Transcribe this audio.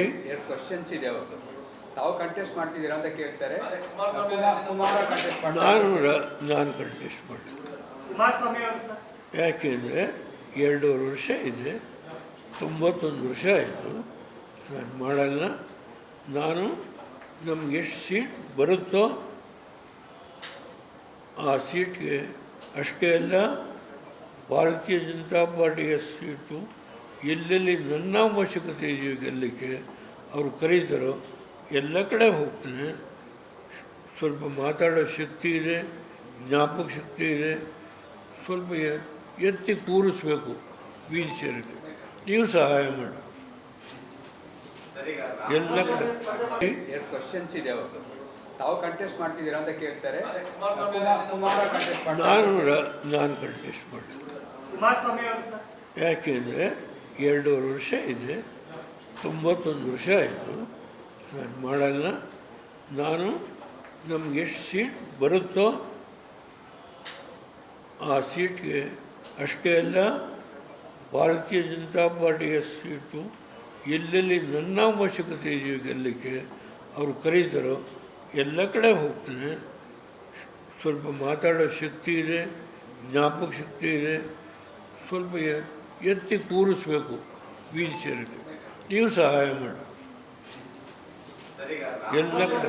ಎರಡು ಕ್ವಶನ್ಸ್ ಇದೆ ಅವತ್ತು. ತಾವು ಕಂಟೆಸ್ಟ್ ಮಾಡ್ತಿದ್ದೀರಾ ಅಂತ ಕೇಳ್ತಾರೆ. ಕುಮಾರ್ ಕಂಟೆಸ್ಟ್ ನಾನು ನಾನು ಕಂಟೆಸ್ಟ್ ಮಾಡಿದೆ ಯಾಕೆಂದರೆ ಎರಡೂವರೆ ವರ್ಷ ಇದೆ ತೊಂಬತ್ತೊಂದು ವರ್ಷ ಆಯಿತು. ನಾನು ಮಾಡಲ್ಲ. ನಾನು ನಮ್ಗೆ ಎಷ್ಟು ಸೀಟ್ ಬರುತ್ತೋ ಆ ಸೀಟ್ಗೆ ಅಷ್ಟೇ ಅಲ್ಲ ಭಾರತೀಯ ಜನತಾ ಪಾರ್ಟಿಯ ಸೀಟು ಎಲ್ಲೆಲ್ಲಿ ನನ್ನ ಅವಶ್ಯಕತೆ ಇದೆಯೋ ಗೆಲ್ಲಕ್ಕೆ ಅವರು ಕರೀತಾರೋ ಎಲ್ಲ ಕಡೆ ಹೋಗ್ತೇನೆ. ಸ್ವಲ್ಪ ಮಾತಾಡೋ ಶಕ್ತಿ ಇದೆ ಜ್ಞಾಪಕ ಶಕ್ತಿ ಇದೆ. ಸ್ವಲ್ಪ ಎತ್ತಿ ಕೂರಿಸ್ಬೇಕು ವೀಲ್ ಚೇರಿಗೆ ನೀವು ಸಹಾಯ ಮಾಡಿ. ಎಲ್ಲ ಕಡೆ. ಎರಡು ಕ್ವಶನ್ಸ್ ಇದೆ ತಾವು ಕಂಟೆಸ್ಟ್ ಮಾಡ್ತಿದ್ದೀರಾ ಅಂತ ಕೇಳ್ತಾರೆ. ನಾನು ನಾನು ಕಂಟೆಸ್ಟ್ ಮಾಡಿ ಯಾಕೆಂದರೆ ಎರಡೂವರೆ ವರ್ಷ ಇದೆ. ತೊಂಬತ್ತೊಂದು ವರ್ಷ ಆಯಿತು. ನಾನು ಮಾಡಲ್ಲ. ನಾನು ನಮ್ಗೆ ಎಷ್ಟು ಸೀಟ್ ಬರುತ್ತೋ ಆ ಸೀಟ್ಗೆ ಅಷ್ಟೇ ಅಲ್ಲ, ಭಾರತೀಯ ಜನತಾ ಪಾರ್ಟಿಯ ಸೀಟು ಎಲ್ಲೆಲ್ಲಿ ನನ್ನ ಅವಶ್ಯಕತೆ ಇದೆಯೋ ಗೆಲ್ಲಕ್ಕೆ ಅವರು ಕರೀತಾರೋ ಎಲ್ಲ ಕಡೆ ಹೋಗ್ತೇನೆ. ಸ್ವಲ್ಪ ಮಾತಾಡೋ ಶಕ್ತಿ ಇದೆ, ಜ್ಞಾಪಕ ಶಕ್ತಿ ಇದೆ. ಸ್ವಲ್ಪ ಎತ್ತಿ ಕೂರಿಸ್ಬೇಕು ವೀಲ್ ಚೇರಿಗೆ ನೀವು ಸಹಾಯ ಮಾಡಿ. ಎಲ್ಲ ಕಡೆ.